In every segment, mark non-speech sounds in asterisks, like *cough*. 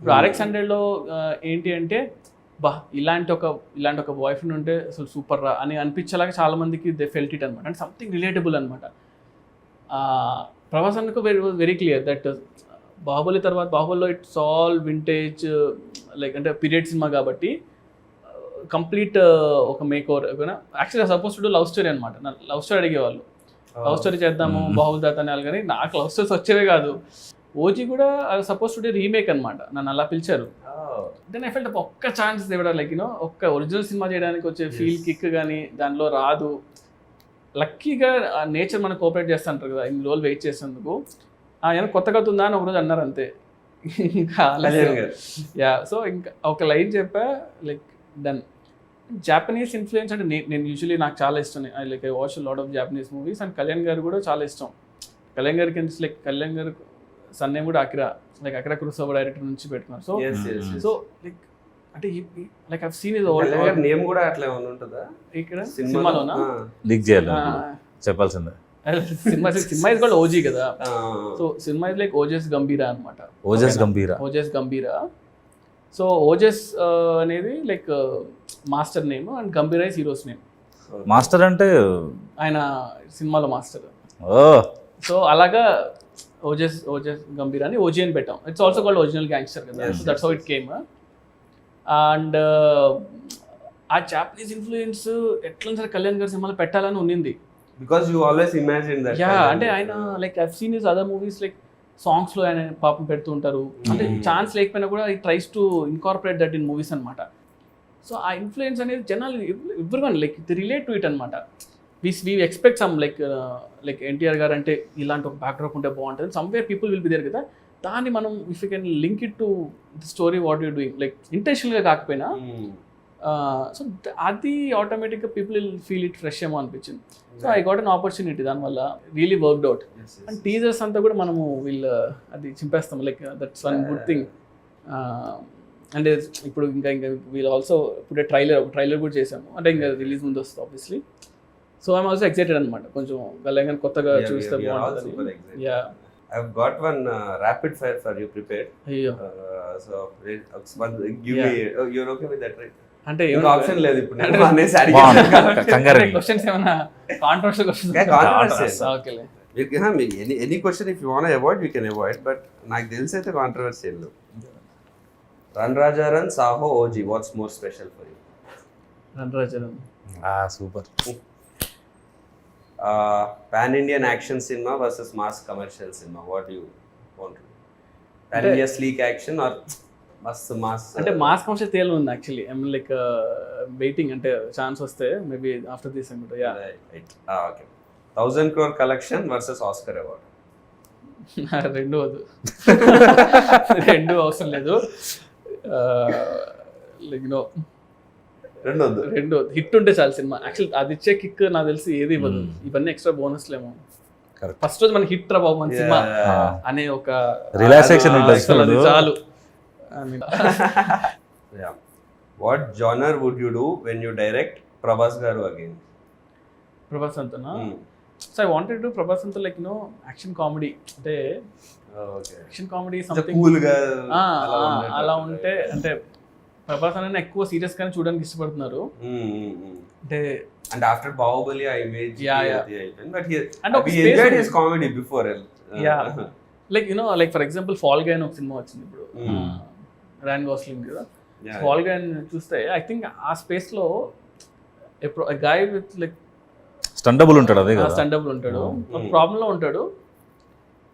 ఇప్పుడు ఆర్ఎక్స్ హండ్రెడ్లో ఏంటి అంటే బా ఇలాంటి ఒక ఇలాంటి ఒక బాయ్ ఫ్రెండ్ ఉంటే అసలు సూపర్ రా అని అనిపించేలాగా చాలా మందికి దే ఫెల్ట్ ఇట్ అనమాట అంటే సంథింగ్ రిలేటబుల్ అనమాట ప్రభాస్ అనుకో very very clear that Baahubali తర్వాత బాహుబలిలో ఇట్స్ ఆల్ వింటేజ్ లైక్ అంటే పీరియడ్ సినిమా కాబట్టి కంప్లీట్ ఒక మేక్ ఓవర్ యాక్చువల్గా సపోజ్ టు లవ్ స్టోరీ అనమాట లవ్ స్టోరీ అడిగేవాళ్ళు. లవ్ స్టోరీ చేద్దాము Hmm. బాహుబలి తాత అని కానీ నాకు లవ్ స్టోరీస్ వచ్చేవే కాదు. ఓజీ కూడా సపోజ్ టు రీమేక్ అనమాట నన్ను అలా పిలిచారు. దెన్ ఐ ఫెల్ట్ ఒక్క ఛాన్స్ ఇవ్వడం లైక్ యూనో ఒక్క ఒరిజినల్ సినిమా చేయడానికి వచ్చే ఫీల్. కిక్ కానీ దానిలో రాదు. లక్కీగా నేచర్ మనకు కోఆపరేట్ చేస్తుంటారు కదా ఇన్ని రోజులు వెయిట్ చేసేందుకు ఏమైనా కొత్త కథ ఉందా అని ఒకరోజు అన్నారు అంతే. ఇంకా యా సో ఇంకా ఒక లైన్ చెప్పా లైక్ డన్ జాపనీస్ ఇన్ఫ్లుయెన్స్ అంటే నేను నేను యూజువలీ నాకు చాలా ఇష్టం. I like I watch lot of Japanese movies and Kalyan garu కూడా చాలా ఇష్టం. కళ్యాణ్ గారికి లైక్ కళ్యాణ్ గారు సన్ నేమ్ కూడా అకిరా లైక్ అకిరా కురుసోబా డైరెక్టర్ నుంచి పెట్టుకున్నారు. So Yes, yes, yes. So like అంటే లైక్ ఐ సీన్ ఇస్ గారి నేమ్ కూడా అట్లా ఏమైనా ఉంటుందా? ఇక్కడ? సినిమాలో? సినిమాలోనా? లీక్ చేయాలి చెప్పాల్సిందే. సినిమా సినిమా ఇస్ కూడా ఓజీ కదా. *laughs* So cinema is like Ojas Gambheera అనమాట ఓజస్ గంభీర ఓజస్ గంభీరా సో ఓజస్ అనేది like master name and Gambheera is hero's name master అంటే ఆయన సినిమాలో మాస్టర్ ఓ. సో అలాగా ఓజస్ ఓజస్ గంభీర్ అని ఓజీ అని పెట్టాం. It's also called original gangster కదా. So that's how it came and ఆ జాపనీస్ ఇన్ఫ్లుయెన్స్ ఎట్లా సరే కళ్యాణ్ గారి సినిమాలో పెట్టాలని ఉన్నింది. Because you always imagine that ya అంటే ఆయన like I've seen his other movies like సాంగ్స్లో ఆయన పాపం పెడుతూ ఉంటారు. అంటే. ఛాన్స్ లేకపోయినా కూడా ఈ tries to incorporate that in movies అనమాట సో ఆ ఇన్ఫ్లుయెన్స్ అనేది జనాలు ఎవరు లైక్ రిలేట్ టు ఇట్ అనమాట we we expect some like like NTR garu అంటే ఇలాంటి ఒక బ్యాక్డ్రాప్ ఉంటే బాగుంటుంది. Somewhere people will be there కదా. దాన్ని మనం if you can link it to the story what you doing like ఇంటెన్షనల్గా కాకపోయినా Hmm. సో అది ఆటోమేటిక్గా people will feel it fresh ఏమో అనిపించింది. So I got an opportunity దానివల్ల really worked out and teasers అంతా కూడా మనము వీళ్ళు అది చింపేస్తాం. Like that's one good thing అంటే ఇప్పుడు ఇంకా ఇంకా వీళ్ళు ఆల్సో ఇప్పుడే ట్రైలర్ ట్రైలర్ కూడా చేసాము అంటే ఇంకా రిలీజ్ ముందు వస్తుంది obviously so I'm also excited అనమాట కొంచెం గల్లంగా కొత్తగా చూస్తే బాగుంటుంది ya I've got one uh, rapid fire for you prepared. అయ్యో Uh, so uh, one, give Yeah. me. Oh, you're okay with that, right? అంటే ఇంకా ఆప్షన్ లేదు ఇప్పుడు నేను అనేసి. అడిగాను క్వశ్చన్స్ ఏమైనా controversial questions can have any any question if you want to avoid, you can avoid. But నాకు తెలిసి అయితే controversial run Raja run Saaho OG what's more special for you రణరాజన్ super pan Indian action cinema versus mass commercial cinema what you want pan అంటే- India sleek action or మస్త్ mass అంటే mass commercial తేలి ఉంది actually I mean like waiting uh, అంటే chance వస్తే maybe after this అనుకుంటా ya okay thousand crore collection versus Oscar award రెండు వద్దు. *laughs* రెండు అవసరం లేదు. లైక్ నో రెండు వద్దు రెండు హిట్ ఉంటే చాలు సినిమా. యాక్చువల్ అది ఇచ్చే కిక్ నాకు తెలిసి ఏది ఇవ్వదు. Hmm. ఇవన్నీ ఎక్స్ట్రా బోనస్లేమో Correct. ఫస్ట్ రోజు మన హిట్ రా బాబు మన సినిమా Ah. అనే ఒక రిలాక్సేషన్ ఉంటుంది. చాలు. What genre would you do when you direct Prabhas garu again Prabhas అంతనా. So I wanted to Prabhas అంతా లైక్ నో యాక్షన్ కామెడీ అంటే ఓకే యాక్షన్ కామెడీ సంథింగ్. అలా ఉంటే అంటే ప్రభాస్ అనేది ఎక్కువ సీరియస్ గానే చూడడానికి ఇష్టపడుతున్నారు. అంటే And after Bahubali, I made Yeah, the- yeah. the Ivan. But he, And ఒక we space enjoyed ఉంది. his comedy before. Uh, Yeah. Like you know like for example Fall Guy అని ఒక సినిమా వచ్చింది ఇప్పుడు. ర్యాన్ గోస్లింగ్ కదా yeah. Fall Guy చూస్తే I think ఆ స్పేస్లో ఇప్పుడు గాయ విత్ లైక్ స్టండబుల్ ఉంటాడు అదే కదా స్టాండబుల్ ఉంటాడు Hmm. ప్రాబ్లం లో ఉంటాడు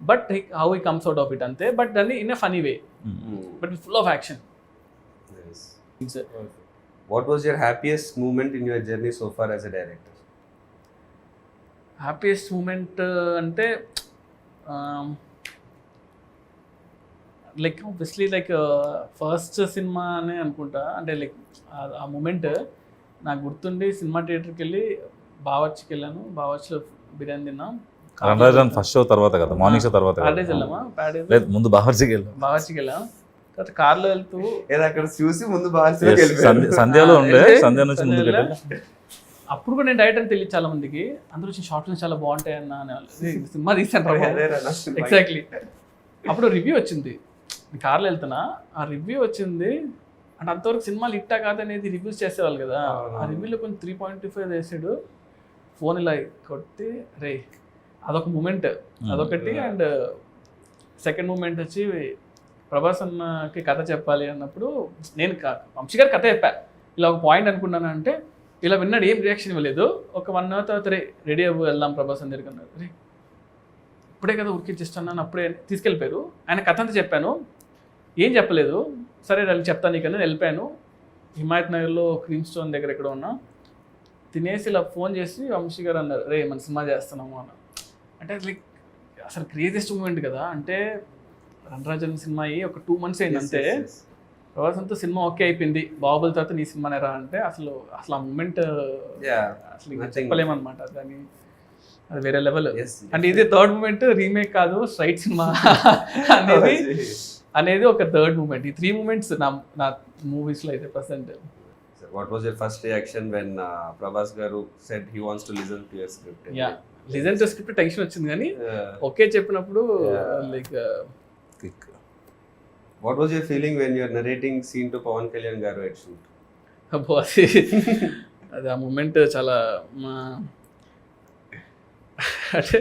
but how he comes out of it అంతే బట్ దాన్ని in a funny way Mm. But full of action What was your happiest moment in your journey so far as a director? Happiest moment అంటే like obviously like first cinema అనే అనుకుంటా. అంటే like ఆ moment నాకు గుర్తుండి cinema థియేటర్కి వెళ్ళి బావర్చికి వెళ్ళాను. బావర్చిలో బిర్యానీ తిన్నాం. ఫస్ట్ షో తర్వాత కదా? మార్నింగ్ షో తర్వాత. ప్యాడేజ్ వెళ్ళామా? ప్యాడేజ్ లేదు ముందు బావర్చికి వెళ్ళాం. బావర్చికి వెళ్ళాం. తర్వాత కార్లో వెళ్తూ ఏదో అక్కడ చూసి ముందు సంధ్యలో ఉండే సంధ్య నుంచి ముందుకు అప్పుడు కూడా నేను డైరెక్టర్ తెలియదు చాలా మందికి. అందరూ వచ్చి షార్ట్ ఫిల్మ్స్ చాలా బాగుంటాయి అన్న. "ఏ, సినిమా తీసాను రా బాబు." ఎగ్జాక్ట్లీ అప్పుడు రివ్యూ వచ్చింది. కార్లో వెళ్తున్నా. ఆ రివ్యూ వచ్చింది. అంటే అంతవరకు సినిమాలు ఇట్టా కాదనేది రివ్యూస్ చేసేవాళ్ళు కదా. ఆ రివ్యూలో కొంచెం త్రీ పాయింట్ ఫైవ్ వేసాడు. ఫోన్ ఇలా కొట్టి రే అదొక మూమెంట్ అదొకటి అండ్ సెకండ్ మూమెంట్ వచ్చి ప్రభాస్ అన్నకి కథ చెప్పాలి అన్నప్పుడు నేను వంశీ గారు కథ చెప్పా. ఇలా ఒక పాయింట్ అనుకున్నాను అంటే ఇలా విన్నాడు ఏం రియాక్షన్ ఇవ్వలేదు. ఒక వన్ అవర్ తర్వాత రే రెడీ అవ్వు వెళ్దాం ప్రభాస్ అని అన్నారు రే ఇప్పుడే కదా ఉరికిచ్చిస్తున్నాను అప్పుడే తీసుకెళ్ళిపోయారు. ఆయన కథ అంతా చెప్పాను. ఏం చెప్పలేదు. సరే వెళ్ళి చెప్తాను నీకు అని వెళ్ళిపోయాను. హిమాయత్ నగర్లో క్రీమ్ స్టోన్ దగ్గర ఎక్కడ ఉన్నా తినేసి ఇలా ఫోన్ చేసి వంశీ గారు అన్నారు రే మన సినిమా చేస్తున్నాము అన్న. అంటే లైక్ అసలు క్రేజియస్ట్ మూమెంట్ కదా. అంటే రణరాజన్ సినిమా అయ్యి ఒక టూ మంత్స్ అయింది అంతే. అంతా సినిమా ఓకే అయిపోయింది. బాహుబలి తర్వాత నీ సినిమానే రా అంటే అసలు అసలు ఆ మూమెంట్ అసలు. చెప్పలేమన్నమాట. దాన్ని అది వేరే లెవెల్ అంటే ఇది థర్డ్ మూమెంట్ రీమేక్ కాదు స్ట్రైట్ సినిమా. *laughs* అనేది అనేది ఒక థర్డ్ మూమెంట్ ఈ త్రీ మూమెంట్స్ నా నా మూవీస్లో అయితే present what was your first reaction when Prabhas garu said he wants to listen to your script ya listen to script tension వచ్చింది కానీ Uh, ఓకే చెప్పినప్పుడు. Like quick what was your feeling when you're narrating scene to Pawan Kalyan garu at shoot అబ్బో అది అది ఆ moment చాలా మా అంటే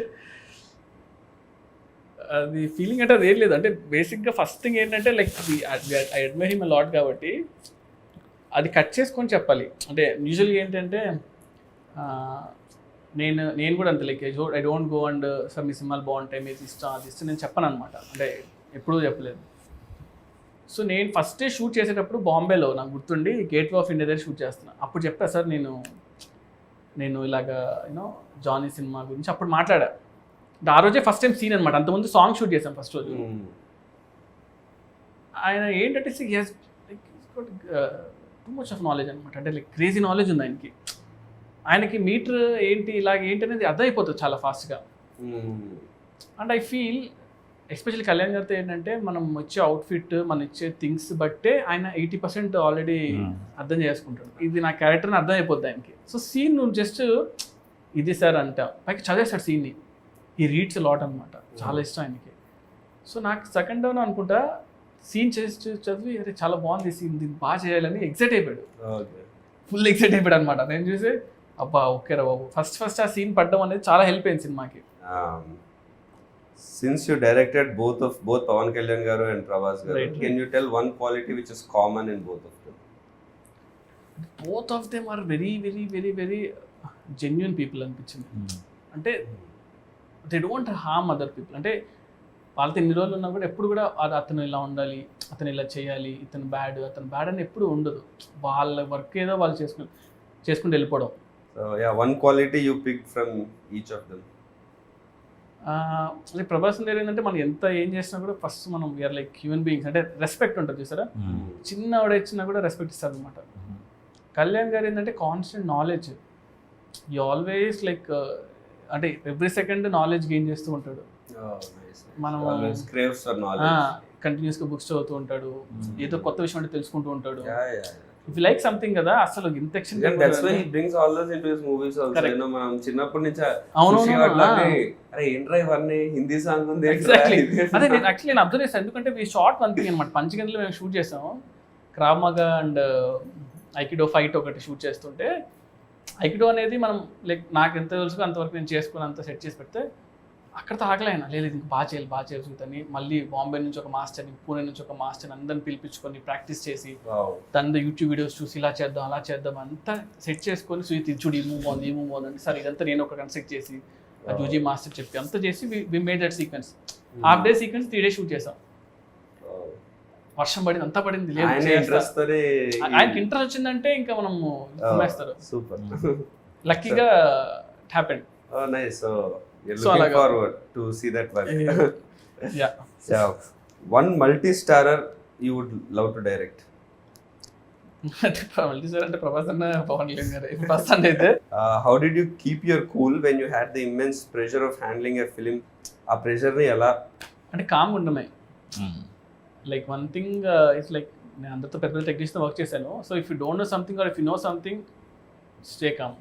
అది ఫీలింగ్ అంటే అది ఏం లేదు. అంటే బేసిక్గా ఫస్ట్ థింగ్ ఏంటంటే like I admire him lot కాబట్టి అది కట్ చేసుకొని చెప్పాలి. అంటే యూజువల్గా ఏంటంటే నేను నేను కూడా అంత like I don't go and sir మీ సినిమాలు బాగుంటాయి మీరు ఇష్టం అది ఇష్టం నేను చెప్పను అనమాట అంటే ఎప్పుడూ చెప్పలేదు. సో నేను ఫస్ట్ డే షూట్ చేసేటప్పుడు బాంబేలో నాకు గుర్తుండి గేట్ ఆఫ్ ఇండియా దగ్గర షూట్ చేస్తున్నా. అప్పుడు చెప్పా సార్ నేను నేను ఇలాగా యూనో జానీ సినిమా గురించి అప్పుడు మాట్లాడా. ఆ రోజే ఫస్ట్ టైం సీన్ అనమాట అంతకుముందు సాంగ్ షూట్ చేశాం ఫస్ట్ రోజు. ఆయన ఏంటంటే టూ మచ్ ఆఫ్ నాలెడ్జ్ అనమాట అంటే లైక్ క్రేజీ నాలెడ్జ్ ఉంది ఆయనకి. ఆయనకి మీటర్ ఏంటి ఇలాగ ఏంటి అనేది అర్థమైపోతుంది చాలా ఫాస్ట్గా. And I feel especially Kalyan గారితో ఏంటంటే మనం వచ్చే అవుట్ఫిట్ మనం ఇచ్చే థింగ్స్ బట్టే ఆయన ఎయిటీ పర్సెంట్ ఆల్రెడీ Hmm. అర్థం చేసుకుంటాడు. ఇది నా క్యారెక్టర్ని అర్థం అయిపోద్ది ఆయనకి. సో సీన్ నువ్వు జస్ట్ ఇది సార్ అంట. పైకి చదివేస్తాడు సీన్ని ఈ రీడ్స్ లాట్ అనమాట చాలా ఇష్టం ఆయనకి. సో నాకు సెకండ్ డౌన్ అనుకుంటా సీన్ చేసి చదివి అరే చాలా బాగుంది సీన్ దీన్ని బాగా చేయాలని ఎక్సైట్ అయిపోయాడు. ఫుల్ ఎక్సైట్ అయిపోయాడు అనమాట నేను చూసి అబ్బా ఓకే రా బాబు. ఫస్ట్ ఫస్ట్ ఆ సీన్ పడడం అనేది చాలా హెల్ప్ అయింది సినిమాకి. Since you directed both of both Pawan Kalyan garu and Prabhas garu it can you tell one quality which is common in both of them both of them are very very very very genuine people అనిపించింది. Hmm. అంటే they don't ham other people అంటే వాళ్ళతో ఇన్ని రోజులు ఉన్నా కూడా ఎప్పుడు కూడా అది అతను ఇలా ఉండాలి అతను ఇలా చేయాలి ఇతను బ్యాడ్ అతను బ్యాడ్ అని ఎప్పుడు ఉండదు. వాళ్ళ వర్క్ ఏదో వాళ్ళు చేసుకుని చేసుకుంటూ వెళ్ళిపోవడం. One quality you pick from each of them అంటే ప్రభాస్ దగ్గర ఏంటంటే మనం ఎంత ఏం చేసినా కూడా ఫస్ట్ మనం వీఆర్ లైక్ హ్యూమన్ బీయింగ్స్ అంటే రెస్పెక్ట్ ఉంటుంది చూసారా? చిన్న ఆవిడ ఇచ్చినా కూడా రెస్పెక్ట్ ఇస్తారు అనమాట కళ్యాణ్ గారు ఏంటంటే కాన్స్టెంట్ నాలెడ్జ్ ఈ ఆల్వేస్ లైక్ అంటే ఎవ్రీ సెకండ్ నాలెడ్జ్ గెయిన్ చేస్తూ ఉంటాడు. మనం. కంటిన్యూస్గా బుక్స్ చదువుతూ ఉంటాడు. ఏదో కొత్త విషయం అంటే తెలుసుకుంటూ ఉంటాడు. ఇఫ్ లైక్ సంథింగ్ కదా అసలు ఇంత ఎక్షన్ And that's why he brings all those into his movies also. Correct. You know, మనం చిన్నప్పటి నుంచి అవును అరే ఏంట్రా ఇవన్నీ? హిందీ సాంగ్ ఉంది ఎగ్జాక్ట్లీ అదే నేను యాక్చువల్లీ నేను అబ్జర్వ్ చేస్తాను ఎందుకంటే ఈ షార్ట్ వన్ థింగ్ అనమాట పంచగంటలో మేము షూట్ చేసాము క్రామగా అండ్ ఐకిడో ఫైట్ ఒకటి షూట్ చేస్తుంటే ఐకిడో అనేది మనం లైక్ నాకు ఎంత తెలుసు అంతవరకు నేను చేసుకుని అంత సెట్ చేసి పెడితే అక్కడతో ఆగలేనా లేదు ఇది బాగా చేయాలి బాగా చేయాల్సి ఉంటుందని మళ్ళీ బాంబే నుంచి ఒక మాస్టర్ని పూణే నుంచి ఒక మాస్టర్ని అందరిని పిలిపించుకొని ప్రాక్టీస్ చేసి తన యూట్యూబ్ వీడియోస్ చూసి ఇలా చేద్దాం అలా చేద్దాం అంతా సెట్ చేసుకొని ఇది చూడు ఈ మూవ్ బాగుంది ఈ మూవ్ బాగుంది సరే ఇదంతా నేను ఒక కన్సెక్ట్ చేసి ఆ జూజీ మాస్టర్ చెప్పి అంతా చేసి we made that sequence half day sequence three day shoot చేసాం. వర్షం పడింది అంతా పడింది లేదు ఆయనకి ఇంట్రెస్ట్ వచ్చిందంటే ఇంకా మనం కుమ్మేస్తారు సూపర్ లక్కీగా హ్యాపెన్ Oh, అలాగా. to see that work. Ya yeah. One multi-starrer you would love to direct. అంటే ప్రభాస్ అన్న పవన్ కళ్యాణ్ గారు అయితే Uh, how did you keep your cool when you had the immense pressure of handling a film? ఆ ప్రెషర్ని ఎలా అంటే calm ఉండమే like one thing it's like నేను అందరితో పెద్ద పెద్ద టెక్నీషియన్ వర్క్ చేశాను so if you don't know something or if you know something stay calm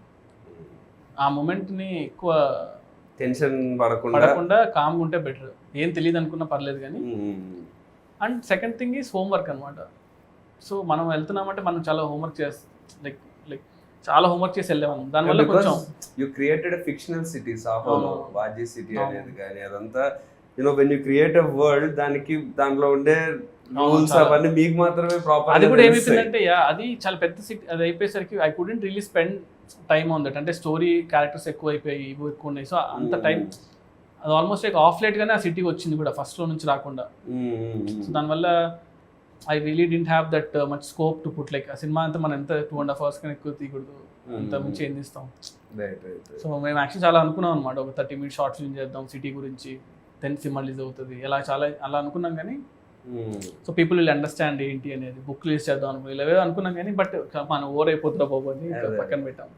ఆ మూమెంట్ని ఎక్కువ టెన్షన్ పడకుండా కామ్గా ఉంటే బెటర్ ఏం తెలియదు అనుకున్నా పర్లేదు కానీ. And second thing is homework అనమాట సో మనం వెళ్తున్నామంటే మనం చాలా హోంవర్క్ చేస్తాం లైక్ లైక్ చాలా హోంవర్క్ చేసి వెళ్ళాము దానివల్ల కొంచెం యూ క్రియేటెడ్ క్రియేటెడ్ సిటీ అవును. వాజీ సిటీ. అనేది కానీ అదంతా you know when you create a world దానికి దాంట్లో ఉండే రూల్స్. అవన్నీ మీకు మాత్రమే ప్రాపర్ అది కూడా ఏమైపోయిందంటే యా అది చాలా పెద్ద సిటీ అది అయిపోయేసరికి I couldn't really spend time on that అంటే స్టోరీ క్యారెక్టర్స్ ఎక్కువ అయిపోయి ఇవి ఎక్కువ ఉన్నాయి. సో అంత టైం అది ఆల్మోస్ట్ లైక్ ఆఫ్ లేట్ గానే ఆ సిటీ వచ్చింది కూడా ఫస్ట్లో నుంచి రాకుండా. సో దానివల్ల I really didn't have that much scope to put like ఆ సినిమా అంతా మనం ఎంత టూ అండ్ హాఫ్ అవర్స్ కన్నా ఎక్కువ తీయకూడదు. అంత మించి ఏం తీస్తాం. సో మేము యాక్చువల్లీ చాలా అనుకున్నాం అనమాట ఒక థర్టీ మినిట్స్ షార్ట్ ఫిల్మ్ చేద్దాం సిటీ గురించి దెన్ సినిమా రిలీజ్ అవుతుంది. ఎలా చాలా అలా అనుకున్నాం కానీ సో పీపుల్ విల్ అండర్స్టాండ్ ఏంటి అనేది బుక్ రిలీజ్ చేద్దాం అనుకున్నాం ఇలా అనుకున్నాం కానీ బట్ మనం ఓవర్ అయిపోతున్నా బాబు అని. పక్కన పెట్టాం